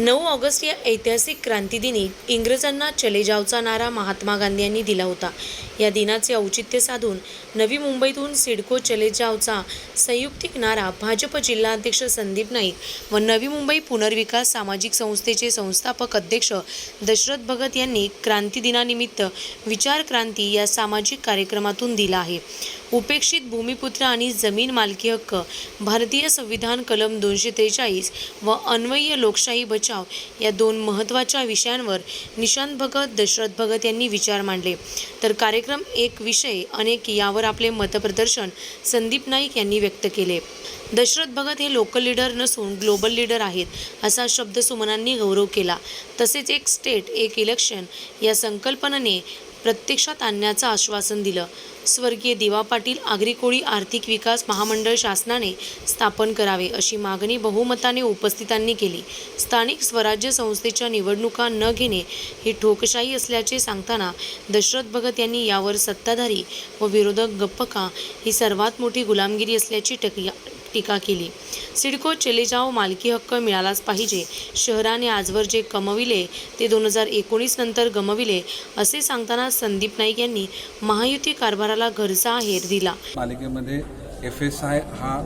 नऊ ऑगस्ट या ऐतिहासिक क्रांतीदिनी इंग्रजांना चले जावचा नारा महात्मा गांधी यांनी दिला होता. या दिनाचे औचित्य साधून नवी मुंबईतून सिडको चले जावचा संयुक्तिक नारा भाजप जिल्हाध्यक्ष संदीप नाईक व नवी मुंबई पुनर्विकास सामाजिक संस्थेचे संस्थापक अध्यक्ष दशरथ भगत यांनी क्रांती दिनानिमित्त विचार क्रांती या सामाजिक कार्यक्रमातून दिला आहे. उपेक्षित भूमिपुत्र आणि जमीन मालकी हक्क भारतीय संविधान कलम दोनशे त्रेचाळीस व अन्वय्य लोकशाही बचाव या दोन महत्त्वाच्या विषयांवर निशांत भगत दशरथ भगत यांनी विचार मांडले. तर कार्यक्रम एक विषय अनेक यावर आपले मतप्रदर्शन संदीप नाईक यांनी व्यक्त केले. दशरथ भगत हे लोकल लीडर नसून ग्लोबल लीडर आहेत असा शब्द सुमनांनी गौरव केला. तसेच एक स्टेट एक इलेक्शन या संकल्पनेने प्रत्यक्षात आणण्याचं आश्वासन दिलं. स्वर्गीय दिवा पाटील आगरी कोळी आर्थिक विकास महामंडळ शासनाने स्थापन करावे अशी मागणी बहुमताने उपस्थितांनी केली. स्थानिक स्वराज्य संस्थेच्या निवडणुका न घेणे ही ठोकशाही असल्याचे सांगताना दशरथ भगत यांनी यावर सत्ताधारी व विरोधक गप्प का ही सर्वात मोठी गुलामगिरी असल्याची टकिया टीका केली. सिडको चेलेजाव मालकी हक्क मिळालाच पाहिजे. शहराने आजवर जे कमविले ते दोन हजार एकोणीस नंतर गमविले असे सांगताना संदीप नाईक यांनी महायुती कारभाराला घरचा आहेर दिला. पालिकेमध्ये एफ एस आय हा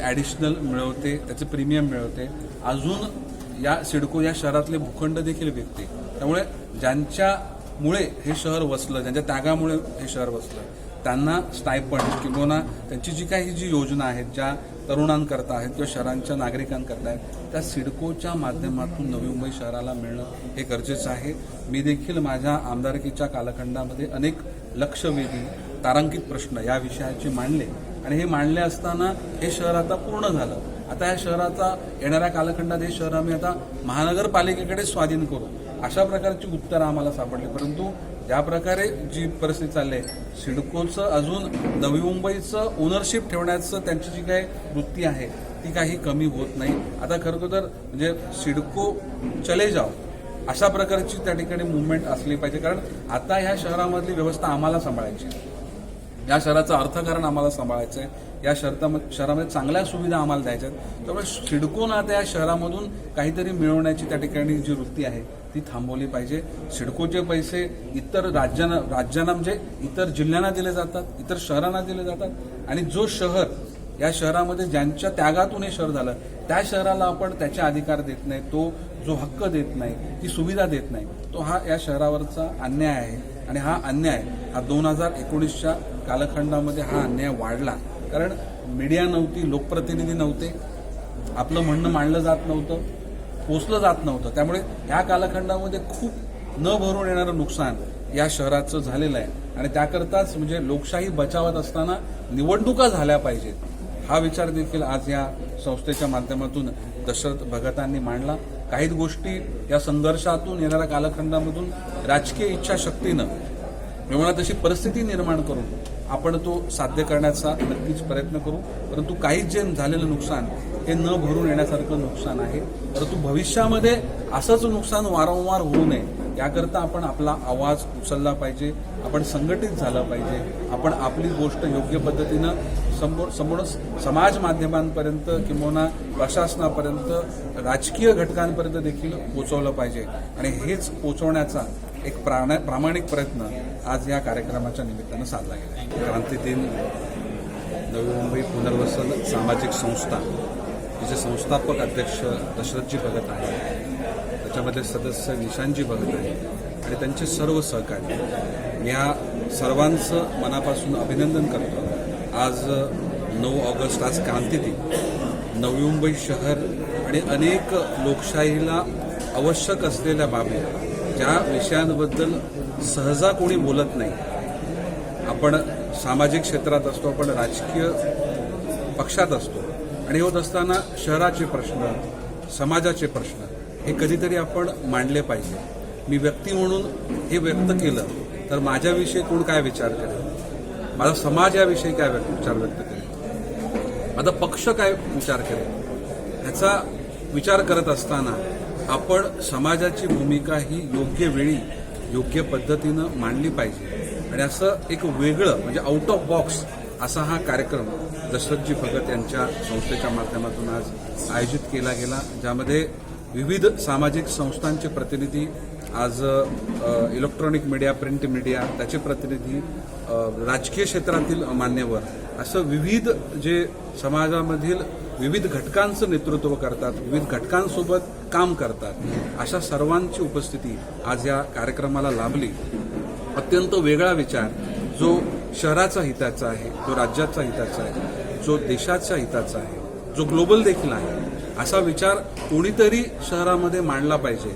ॲडिशनल मिळवते त्याचे प्रीमियम मिळवते. अजून या सिडको या शहरातले भूखंड देखील विकते. त्यामुळे ज्यांच्यामुळे हे शहर वसलं ज्यांच्या त्यागामुळे हे शहर वसलं त्यांना स्टायपंड किंवा त्यांची जी काही जी योजना आहेत ज्या तरुणांकरता आहेत किंवा शहरांच्या नागरिकांकरता आहेत त्या सिडकोच्या माध्यमातून नवी मुंबई शहराला मिळणं हे गरजेचं आहे. मी देखील माझ्या आमदारकीच्या कालखंडामध्ये अनेक लक्षवेधी तारांकित प्रश्न या विषयाचे मांडले. आणि हे मांडले असताना हे शहर आता पूर्ण झालं. आता या शहराचा येणाऱ्या कालखंडात हे शहर आम्ही आता महानगरपालिकेकडे स्वाधीन करू. अशा प्रकारची उत्तरं आम्हाला सापडली. परंतु ज्या प्रकारे जी परिस्थिती चालली आहे सिडकोचं अजून नवी मुंबईचं ओनरशिप ठेवण्याचं त्यांची जी काही वृत्ती आहे ती काही कमी होत नाही. आता खरं तर म्हणजे सिडको चले जाओ अशा प्रकारची त्या ठिकाणी मुवमेंट असली पाहिजे. कारण आता ह्या शहरामधली व्यवस्था आम्हाला सांभाळायची आहे. या शहराचं अर्थकारण आम्हाला सांभाळायचं आहे. या शहरामध्ये शहरामध्ये चांगल्या सुविधा आम्हाला द्यायच्या आहेत. त्यामुळे सिडकोन आता या शहरामधून काहीतरी मिळवण्याची त्या ठिकाणी जी वृत्ती आहे ती थांबवली पाहिजे. सिडकोचे पैसे इतर राज्यांना राज्यांना म्हणजे इतर जिल्ह्यांना दिले जातात इतर शहरांना दिले जातात. आणि जो शहर या शहरामध्ये ज्यांच्या त्यागातून हे शहर झालं त्या शहराला आपण त्याचे अधिकार देत नाही. तो जो हक्क देत नाही ती सुविधा देत नाही. तो हा या शहरावरचा अन्याय आहे. आणि हा अन्याय हा दोन हजार एकोणीसच्या कालखंडामध्ये हा अन्याय वाढला. कारण मीडिया नव्हती लोकप्रतिनिधी नव्हते. आपलं म्हणणं मांडलं जात नव्हतं. पोचलं जात नव्हतं. त्यामुळे ह्या कालखंडामध्ये खूप न भरून येणारं नुकसान या शहराचं झालेलं आहे. आणि त्याकरताच म्हणजे लोकशाही बचावत असताना निवडणुका झाल्या पाहिजेत. हा विचार देखील आज या संस्थेच्या माध्यमातून दशरथ भगतांनी मांडला. काही गोष्टी या संघर्षातून येणाऱ्या कालखंडामधून राजकीय इच्छाशक्तीनं किंवा तशी परिस्थिती निर्माण करून आपण तो साध्य करण्याचा नक्कीच प्रयत्न करू. परंतु काही जे झालेलं नुकसान हे न भरून येण्यासारखं नुकसान आहे. परंतु भविष्यामध्ये असंच नुकसान वारंवार होऊ नये याकरता आपण आपला आवाज उचलला पाहिजे आपण संघटित झालं पाहिजे आपण आपली गोष्ट योग्य पद्धतीनं समोर समोर समाज माध्यमांपर्यंत किंवा प्रशासनापर्यंत राजकीय घटकांपर्यंत देखील पोचवलं पाहिजे. आणि हेच पोचवण्याचा एक प्राणा प्रामाणिक प्रयत्न आज या कार्यक्रमाच्या निमित्तानं साधला गेला क्रांती दिन नवी मुंबई पुनर्वसन सामाजिक संस्था. तिचे संस्थापक अध्यक्ष दशरथजी भगत आहेत. त्याच्यामध्ये सदस्य निशांतजी भगत आहेत. आणि त्यांचे सर्व सहकारी मी या सर्वांचं मनापासून अभिनंदन करतो. आज नऊ ऑगस्ट आज क्रांती दिन. नवी मुंबई शहर आणि अनेक लोकशाहीला आवश्यक असलेल्या बाबी ज्या विषयांबद्दल सहजा कोणी बोलत नाही. आपण सामाजिक क्षेत्रात असतो आपण राजकीय पक्षात असतो. आणि होत असताना शहराचे प्रश्न समाजाचे प्रश्न हे कधीतरी आपण मांडले पाहिजे. मी व्यक्ती म्हणून हे व्यक्त केलं तर माझ्याविषयी कोण काय विचार करेल? माझा समाज याविषयी काय व्यक्त- विचार व्यक्त करेल? माझा पक्ष काय विचार करेल? ह्याचा विचार करत असताना आपण समाजाची भूमिका ही योग्य वेळी योग्य पद्धतीनं मांडली पाहिजे. आणि असं एक वेगळं म्हणजे आउट ऑफ बॉक्स असा हा कार्यक्रम दशरथजी भगत यांच्या संस्थेच्या माध्यमातून आज आयोजित केला गेला ज्यामध्ये विविध सामाजिक संस्थांचे प्रतिनिधी आज इलेक्ट्रॉनिक मीडिया प्रिंट मीडिया त्याचे प्रतिनिधी राजकीय क्षेत्रातील मान्यवर असं विविध जे समाजामधील विविध घटकांचं नेतृत्व करतात विविध घटकांसोबत काम करतात अशा सर्वांची उपस्थिती आज या कार्यक्रमाला लाभली. अत्यंत वेगळा विचार जो शहराचा हिताचा आहे जो राज्याचा हिताचा आहे जो देशाच्या हिताचा आहे जो ग्लोबल देखील आहे असा विचार कोणीतरी शहरामध्ये मांडला पाहिजे.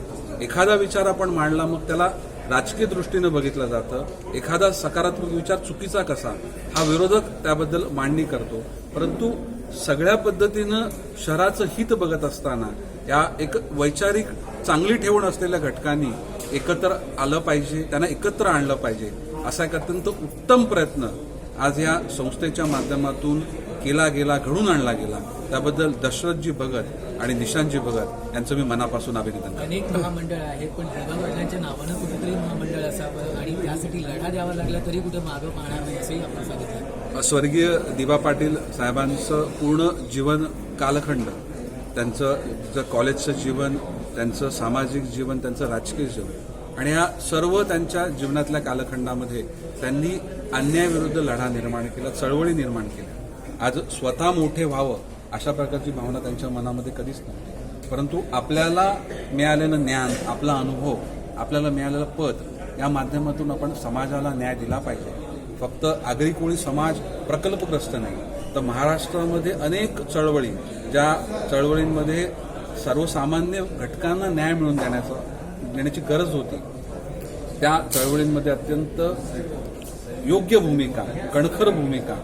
एखादा विचार आपण मांडला मग त्याला राजकीय दृष्टीनं बघितलं जातं. एखादा सकारात्मक विचार चुकीचा कसा हा विरोधक त्याबद्दल मांडणी करतो. परंतु सगळ्या पद्धतीनं शहराचं हित बघत असताना या एक वैचारिक चांगली ठेवण असलेल्या घटकांनी एकत्र आलं पाहिजे त्यांना एकत्र आणलं पाहिजे. असा एक अत्यंत उत्तम प्रयत्न आज या संस्थेच्या माध्यमातून केला गेला घडून आणला गेला. त्याबद्दल दशरथजी भगत आणि निशांतजी भगत यांचं मी मनापासून अभिनंदन अनेक महामंडळ आहेत पण पाटलांच्या नावानं कुठेतरी महामंडळ असावं आणि त्यासाठी लढा द्यावा लागला तरी कुठे मागं पाहणार नाही असंही आपण सांगितलं. स्वर्गीय दिवा पाटील साहेबांचं पूर्ण जीवन कालखंड त्यांचं कॉलेजचं जीवन त्यांचं सामाजिक जीवन त्यांचं राजकीय जीवन आणि या सर्व त्यांच्या जीवनातल्या कालखंडामध्ये त्यांनी अन्यायाविरुद्ध लढा निर्माण केला चळवळी निर्माण केल्या. आज स्वतः मोठे व्हावं अशा प्रकारची भावना त्यांच्या मनामध्ये कधीच नव्हती. परंतु आपल्याला मिळालेलं ज्ञान आपला अनुभव आपल्याला मिळालेलं पद या माध्यमातून आपण समाजाला न्याय दिला पाहिजे. फक्त आगरी कोळी समाज प्रकल्पग्रस्त नाही तर महाराष्ट्रामध्ये अनेक चळवळी ज्या चळवळींमध्ये सर्वसामान्य घटकांना न्याय मिळवून देण्याचं देण्याची गरज होती. त्या चळवळींमध्ये अत्यंत योग्य भूमिका कणखर भूमिका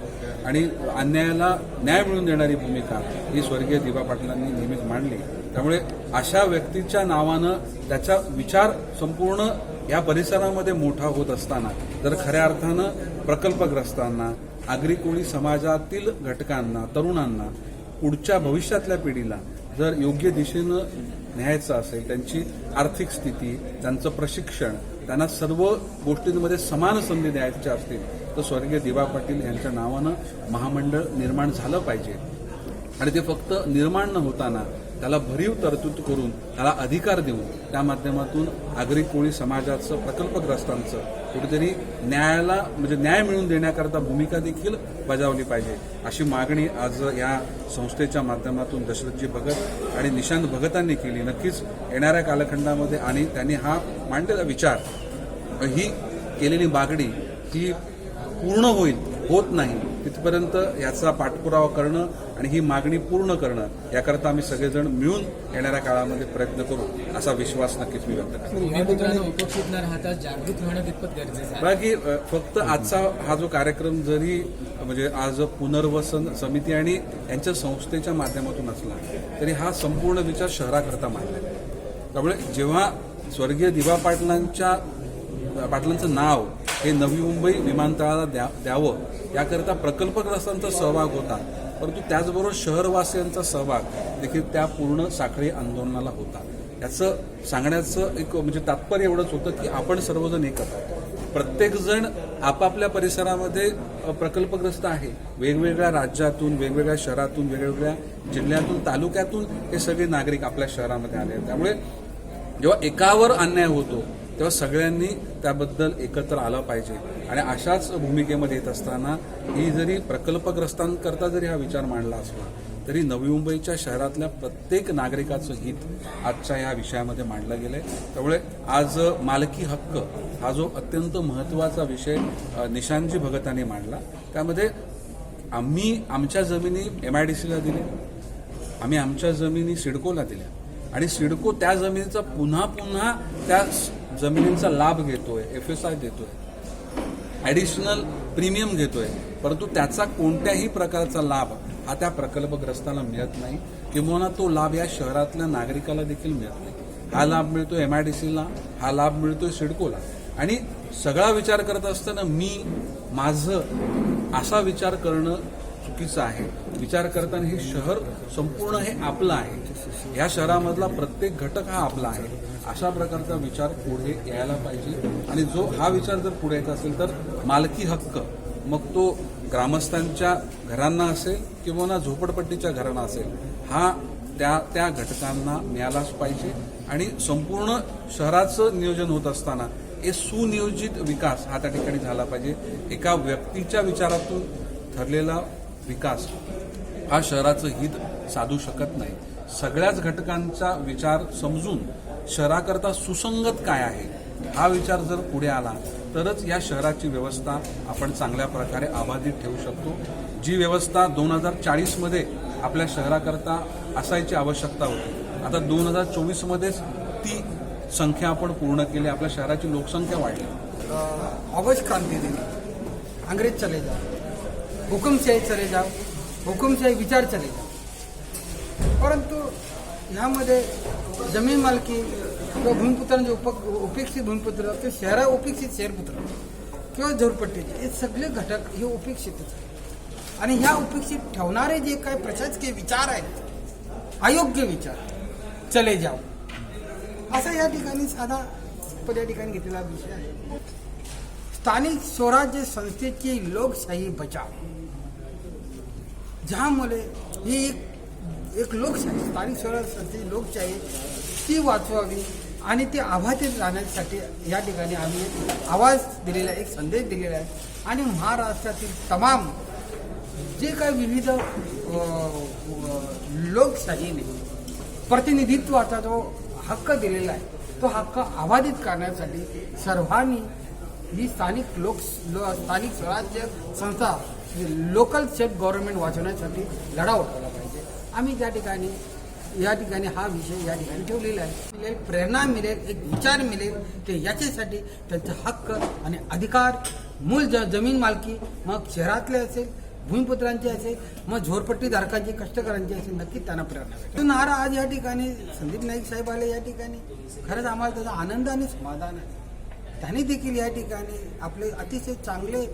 आणि अन्यायाला न्याय मिळवून देणारी भूमिका ही स्वर्गीय दिवा पाटलांनी नेहमीच मांडली. त्यामुळे अशा व्यक्तीच्या नावानं त्याचा विचार संपूर्ण या परिसरामध्ये मोठा होत असताना जर खऱ्या अर्थानं प्रकल्पग्रस्तांना आगरी कोळी समाजातील घटकांना तरुणांना पुढच्या भविष्यातल्या पिढीला जर योग्य दिशेनं न्यायचं असेल त्यांची आर्थिक स्थिती त्यांचं प्रशिक्षण त्यांना सर्व गोष्टींमध्ये समान संधी द्यायच्या असतील तर स्वर्गीय दिवा पाटील यांच्या नावानं महामंडळ निर्माण झालं पाहिजे. आणि ते फक्त निर्माण न होताना त्याला भरीव तरतूद करून त्याला अधिकार देऊन त्या माध्यमातून आगरी कोळी समाजाचं प्रकल्पग्रस्तांचं कुठेतरी न्यायाला म्हणजे न्याय मिळवून देण्याकरता भूमिका देखील बजावली पाहिजे. अशी मागणी आज या संस्थेच्या माध्यमातून दशरथजी भगत आणि निशांत भगतांनी केली. नक्कीच येणाऱ्या कालखंडामध्ये आणि त्यांनी हा मांडलेला विचार ही केलेली मागणी ही पूर्ण होईल. होत नाही तिथपर्यंत याचा पाठपुरावा करणं आणि ही मागणी पूर्ण करणं याकरता आम्ही सगळेजण मिळून येणाऱ्या काळामध्ये प्रयत्न करू असा विश्वास नक्कीच मी व्यक्त करतो. बाकी फक्त आजचा हा जो कार्यक्रम जरी म्हणजे आज पुनर्वसन समिती आणि यांच्या संस्थेच्या माध्यमातून असला तरी हा संपूर्ण विचार शहराकरता मांडलेला आहे. त्यामुळे जेव्हा स्वर्गीय दिवा पाटलांच्या पाटलांचं नाव हे नवी मुंबई विमानतळाला द्या द्यावं याकरिता प्रकल्पग्रस्तांचा सहभाग होता. परंतु त्याचबरोबर शहरवासियांचा सहभाग देखील त्या पूर्ण साखळी आंदोलनाला होता. याचं सांगण्याचं एक म्हणजे तात्पर्य एवढंच होतं की आपण सर्वजण एकत्र प्रत्येकजण आपापल्या परिसरामध्ये प्रकल्पग्रस्त आहे. वेगवेगळ्या राज्यातून वेगवेगळ्या शहरातून वेगवेगळ्या जिल्ह्यातून तालुक्यातून हे सगळे नागरिक आपल्या शहरामध्ये आले आहेत. त्यामुळे जेव्हा एकावर अन्याय होतो तेव्हा सगळ्यांनी त्याबद्दल एकत्र आलं पाहिजे. आणि अशाच भूमिकेमध्ये येत असताना ही जरी प्रकल्पग्रस्तांकरता जरी हा विचार मांडला असला तरी नवी मुंबईच्या शहरातल्या प्रत्येक नागरिकाचं हित आजच्या या विषयामध्ये मांडलं गेलं आहे त्यामुळे आज मालकी हक्क हा जो अत्यंत महत्त्वाचा विषय निशांजी भगतांनी मांडला. त्यामध्ये आम्ही आमच्या जमिनी एम आय डी सीला दिल्या. आम्ही आमच्या जमिनी सिडकोला दिल्या. आणि सिडको त्या जमिनीचा पुन्हा पुन्हा त्या जमिनींचा लाभ घेतोय एफ एस आय देतोय ॲडिशनल प्रीमियम घेतोय परंतु त्याचा कोणत्याही प्रकारचा लाभ हा त्या प्रकल्पग्रस्ताला मिळत नाही. किंवा तो लाभ या शहरातल्या नागरिकाला देखील मिळत नाही. हा लाभ मिळतो एम आय डी सीला हा लाभ मिळतोय सिडकोला. आणि सगळा विचार करत असताना मी माझं असा विचार करणं चुकीचं आहे. विचार करताना हे शहर संपूर्ण हे आपलं आहे. या शहरामधला प्रत्येक घटक हा आपला आहे. अशा प्रकारचा विचार पुढे यायला पाहिजे. आणि जो हा विचार जर पुढे यायचा असेल तर मालकी हक्क. मग तो ग्रामस्थांच्या घरांना असेल किंवा ना झोपडपट्टीच्या घरांना असेल हा त्या त्या घटकांना मिळालाच पाहिजे. आणि संपूर्ण शहराचं नियोजन होत असताना हे सुनियोजित विकास हा त्या ठिकाणी झाला पाहिजे. एका व्यक्तीच्या विचारातून ठरलेला विकास. हा शहराचं हित साधू शकत नाही. सगळ्याच घटकांचा विचार समजून शहराकरता सुसंगत काय आहे हा विचार जर पुढे आला तरच या शहराची व्यवस्था आपण चांगल्या प्रकारे अबाधित ठेवू शकतो. जी व्यवस्था दोन हजार चाळीसमध्ये आपल्या शहराकरता असायची आवश्यकता होती आता दोन हजार चोवीसमध्येच ती संख्या आपण पूर्ण केली आपल्या शहराची लोकसंख्या वाढली. ऑगस्ट क्रांती दिली. अंग्रेज चले जा. हुकुमशाही चले जाओ हुकुमशाही विचार चले जाओ। परंतु ह्यामध्ये जमीन मालकी किंवा भूमिपुत्रांचे उप उपेक्षित भूमिपुत्र किंवा शहरा उपेक्षित शहरपुत्र किंवा झोरपट्टीचे हे सगळे घटक हे उपेक्षितच आहेत. आणि ह्या उपेक्षित ठेवणारे जे काय प्रशासकीय विचार आहेत अयोग्य विचार चले जाओ. असा या ठिकाणी साधा पद या ठिकाणी घेतलेला विषय आहे. स्थानिक स्वराज्य संस्थेची लोकशाही बचाव. ज्यामुळे ही एक एक लोकशाही स्थानिक स्वराज्य संस्थेची लोकशाही ती वाचवावी आणि ती आभातीत राहण्यासाठी या ठिकाणी आम्ही आवाज दिलेला एक संदेश दिलेला आहे. आणि महाराष्ट्रातील तमाम जे काही विविध लोकशाहीने प्रतिनिधित्वाचा जो हक्क दिलेला आहे तो हक्क अबाधित करण्यासाठी सर्वांनी ही स्थानिक लोक स्थानिक स्वराज्य संस्था लोकल सेल्फ गव्हर्नमेंट वाचवण्यासाठी लढा उठवला पाहिजे. आम्ही त्या ठिकाणी या ठिकाणी हा विषय या ठिकाणी ठेवलेला आहे. मिळेल प्रेरणा मिळेल एक विचार मिळेल ते याच्यासाठी त्यांचा हक्क आणि अधिकार मूळ ज जमीन मालकी मग शहरातले असेल भूमिपुत्रांची असेल मग झोरपट्टी धारकांची कष्टकऱ्यांची असेल नक्की त्यांना प्रेरणा भेटेल. नारा आज या ठिकाणी संदीप नाईक साहेब आले या ठिकाणी. खरंच आम्हाला त्याचा आनंद आणि समाधान आहे. त्यांनी देखील या ठिकाणी आपले अतिशय चांगले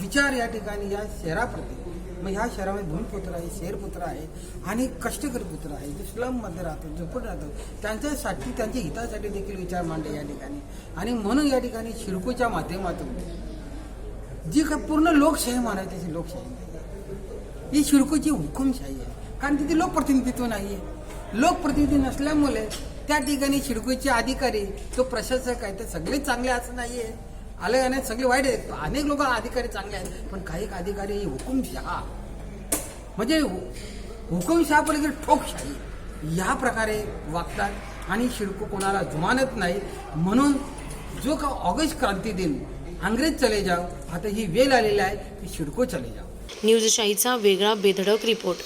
विचार या ठिकाणी या शहराप्रती मग ह्या शहरामध्ये भूमिपुत्र आहे शेरपुत्र आहे आणि कष्टकरी पुत्र आहे जे स्लममध्ये राहतो झोपड राहतो त्यांच्यासाठी त्यांच्या हितासाठी देखील विचार मांडले या ठिकाणी. आणि म्हणून या ठिकाणी शिरकोच्या माध्यमातून जी काय पूर्ण लोकशाही मानायची त्याची लोकशाही नाही. ही शिरकोची हुकुमशाही आहे. कारण तिथे लोकप्रतिनिधित्व नाही आहे लोकप्रतिनिधी नसल्यामुळे त्या ठिकाणी शिडकोचे अधिकारी तो प्रशासक आहे ते सगळे चांगले असं नाही आहे आले आणि सगळे वाईट आहेत. अनेक लोक अधिकारी चांगले आहेत. पण काही अधिकारी ही हुकुमशहा. म्हणजे हु- हुकुमशहा पलीकडे ठोकशाही. या प्रकारे वागतात आणि शिडको कोणाला जुमानत नाही. म्हणून जो का ऑगस्ट क्रांती दिन अंग्रेज चले जाओ. आता ही वेळ आलेली आहे की शिडको चले जाओ. न्यूजशाहीचा वेगळा बेधडक रिपोर्ट.